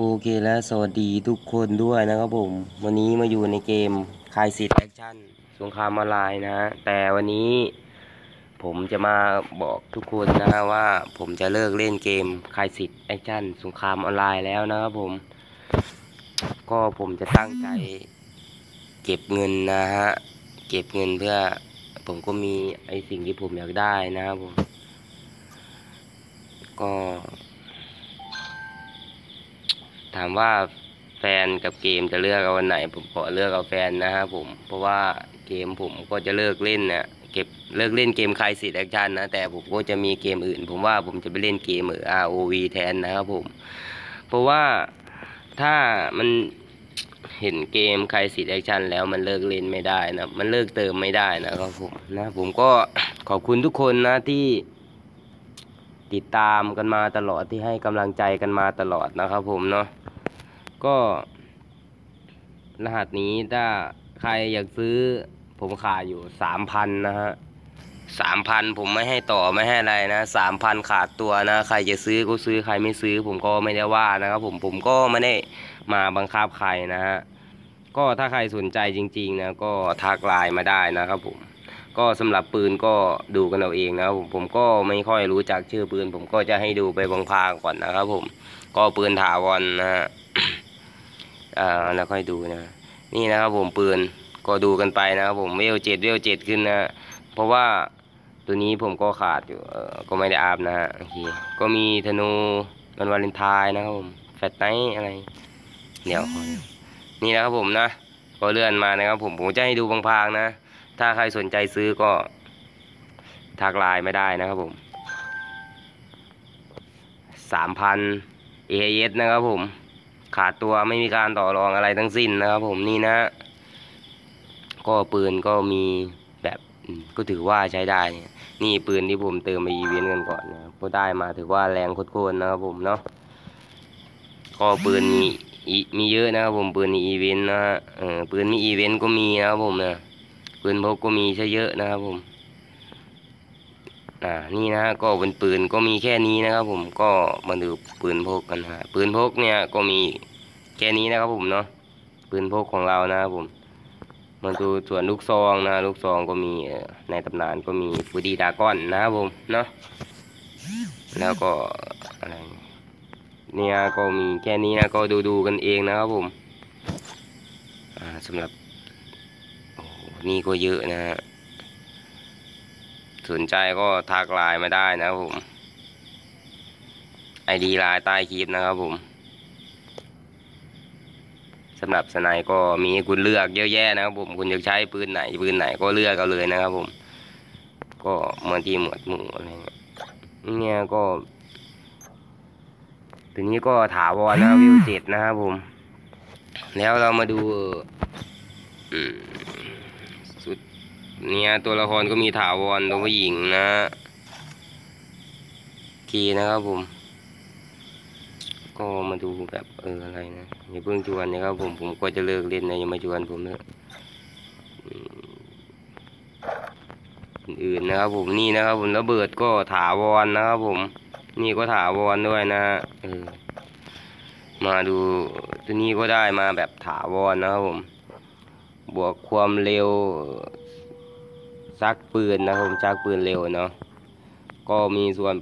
โอเคและสวัสดีทุกคนด้วยนะครับผม วันนี้มาอยู่ในเกมคายสิทธิ์แอคชั่นสงครามออนไลน์นะฮะแต่วันนี้ผมจะมาบอกทุกคนนะฮะว่าผมจะเลิกเล่นเกมคายสิทธิ์แอคชั่นสงครามออนไลน์แล้วนะครับผม ก็ผมจะตั้งใจ เก็บเงินนะฮะเก็บเงินเพื่อผมก็มีไอสิ่งที่ผมอยากได้นะครับผม ก็ ถามว่าแฟนกับเกมจะเลือกเอาวันไหน ผมขอเลือกเอาแฟนนะครับผม เพราะว่าเกมผมก็จะเลิกเล่นนะเก็บเลิกเล่นเกมคลายสิทธิ์แอคชั่นนะแต่ผมก็จะมีเกมอื่น ผมว่าผมจะไปเล่นเกมเออ ROV แทนนะครับผม เพราะว่าถ้ามันเห็นเกมคลายสิทธิ์แอคชั่นแล้วมันเลิกเล่นไม่ได้นะ มันเลิกเติมไม่ได้นะครับผมนะผมก็ขอบคุณทุกคนนะที่ติดตามกันมาตลอดที่ให้กำลังใจกันมาตลอดนะครับผมเนาะ ก็ รหัสนี้ถ้าใครอยากซื้อ ผมขายอยู่สามพันนะฮะสามพันผมไม่ให้ต่อไม่ให้อะไรนะสามพันขาดตัวนะ ใครจะซื้อก็ซื้อใครไม่ซื้อ ผมก็ไม่ได้ว่านะครับ ผมผมก็ไม่ได้มาบังคับใครนะฮะก็ถ้าใครสนใจจริง ๆ นะก็ทักไลน์มาได้นะครับผมก็สำหรับปืนก็ดูกันเอาเองนะครับผมผมก็ไม่ค่อยรู้จักชื่อปืน ผมก็จะให้ดูไปบางพางก่อนนะครับผมก็ปืนถาวรนะฮะ อ่าแล้วค่อยดูนะ นี่นะครับผมปืนก็ดูกันไปนะครับผมเวลเจ็ดเวลเจ็ดขึ้นนะ เพราะว่าตัวนี้ผมก็ขาดอยู่ก็ไม่ได้อาบนะฮะโอเคก็มีธนูวันวาเลนไทน์นะครับผมแฟตไนท์อะไรเดี๋ยวนี่นะครับผมนะก็เลื่อนมานะครับผมผมจะให้ดูบางพางๆนะ ถ้าใครสนใจซื้อก็ทักไลน์ไม่ได้นะครับผมสามพันเอเอสนะครับผม ขาดตัวไม่มีการต่อรองอะไรทั้งสิ้นนะครับ ผมนี่นะ ก็ปืนก็มีแบบก็ถือว่าใช้ได้เนี่ยนี่ปืนที่ผมเติมไปอีเวนต์กันก่อนนะก็ได้มาถือว่าแรงโคตรๆนะครับผมเนาะก็ปืนมีมีเยอะนะครับผมปืนมีอีเวนต์นะฮะเออปืนมีอีเวนต์ก็มีนะครับผมนะปืนพกก็มีใช่เยอะนะครับผม อ่านี่นะก็เป็นปืนก็มีแค่นี้นะครับ ผมก็มาดูปืนพกกันฮะปืนพกเนี่ยก็มีแค่นี้นะครับผมเนาะปืนพกของเรานะครับผมมาดูส่วนลูกซองนะลูกซองก็มีในตำนานก็มีฟูดีดากอนนะครับผมเนาะแล้วก็อะไรเนี่ยก็มีแค่นี้นะก็ดูดูกันเองนะครับผมอ่าสำหรับโอ้นี่ก็เยอะนะฮะ สนใจก็ทักไลน์มาได้นะครับผมไอดีไลน์ใต้คลิปนะครับผมสำหรับสไนก็มีคุณเลือกเยอะแยะนะครับผมคุณจะใช้ปืนไหนปืนไหนก็เลือกเอาเลยนะครับผม ก็เหมือนที่หมวดหมู่อะไรเงี้ยเนี่ยก็ทีนี้ก็ถาวรนะวิวเจ็ดนะครับผม แล้วเรามาดู อืม เนี่ยตัวละครก็มีถาวรตัวผู้หญิงนะคีนะครับผม ก็มาดูแบบเอออะไรนะอย่าเพิ่งชวนนะครับผมผมก็จะเลิกเล่นนะอย่ามาชวนผมเนะอื่นนะครับผมนี่นะครับผมระเบิดก็ถาวรนะครับผม นี่ก็ถาวรด้วยนะฮะเออมาดูตัวนี้ก็ได้มาแบบถาวรนะครับผม บวกความเร็ว ซักปืนนะครับผมชักปืนเร็วเนาะก็มีส่วน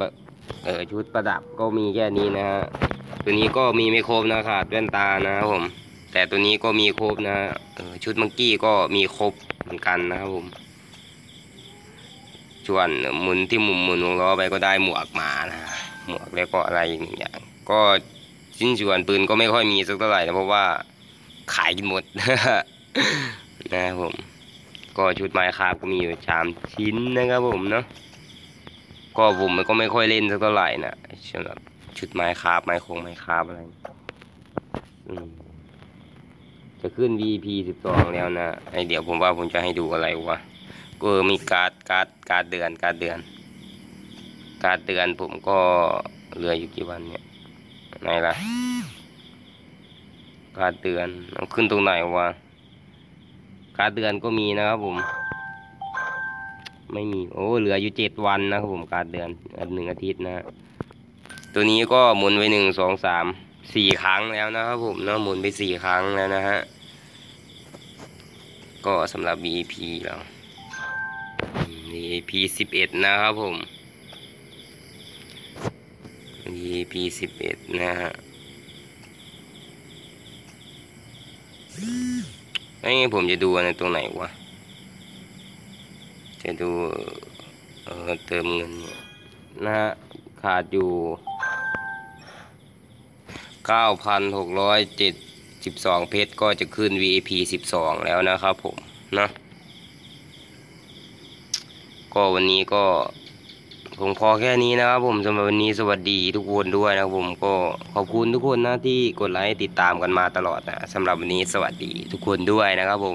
เออชุดประดับก็มีแค่นี้นะฮะตัวนี้ก็มีไม่ครบนะขาดแว่นตานะครับผมแต่ตัวนี้ก็มีครบนะออชุดมังกี้ก็มีครบเหมือนกันนะครับผมส่วนหมุนที่มุมหมุนของล้อไปก็ได้หมวกมานะหมวกแล้วก็อะไรอีกอย่าง ก็ชิ้นส่วนปืนก็ไม่ค่อยมีสักเท่าไหร่นะเพราะว่าขายกินหมดนะครับผม ก็ชุดไม้คาบก็มีอยู่สามชิ้นนะครับผมเนาะก็ผมมันก็ไม่ค่อยเล่นสักเท่าไหร่นะสำหรับชุดไม้คาบไม้คงไม้คาบอะไรอืมจะขึ้น VP สิบสองแล้วนะไอเดี๋ยวผมว่าผมจะให้ดูอะไรวะก็มีการ์ดการ์ดการ์ดเดือนการ์ดเดือน การ์ดเดือนผมก็เหลืออยู่กี่วันเนี่ยไหนล่ะการ์ดเดือนเอาขึ้นตรงไหนวะ การเดือนก็มีนะครับผม ไม่มี โอ้เหลืออยู่เจ็ดวันนะครับผมการเดือนอันหนึ่งอาทิตย์นะตัวนี้ก็หมุนไว้หนึ่งสองสามสี่ครั้งแล้วนะครับผมเนาะหมุนไปสี่ครั้งแล้วนะฮะก็สำหรับ VP เรา VP สิบเอ็ดนะครับผม VP สิบเอ็ดนะฮะ ไอ้ยผมจะดูในตรงไหนวะ จะดูเออเติมเงินเนี่ยนะฮะขาดอยู่เก้าพันหกร้อยเจ็ดสิบสองเพชรก็จะขึ้น VIP สิบสองแล้วนะครับผมนะ ก็วันนี้ก็ ผมพอแค่นี้นะครับผมสำหรับวันนี้สวัสดีทุกคนด้วยนะครับผมก็ขอบคุณทุกคนนะที่กดไลค์ติดตามกันมาตลอดนะสำหรับวันนี้สวัสดีทุกคนด้วยนะครับผม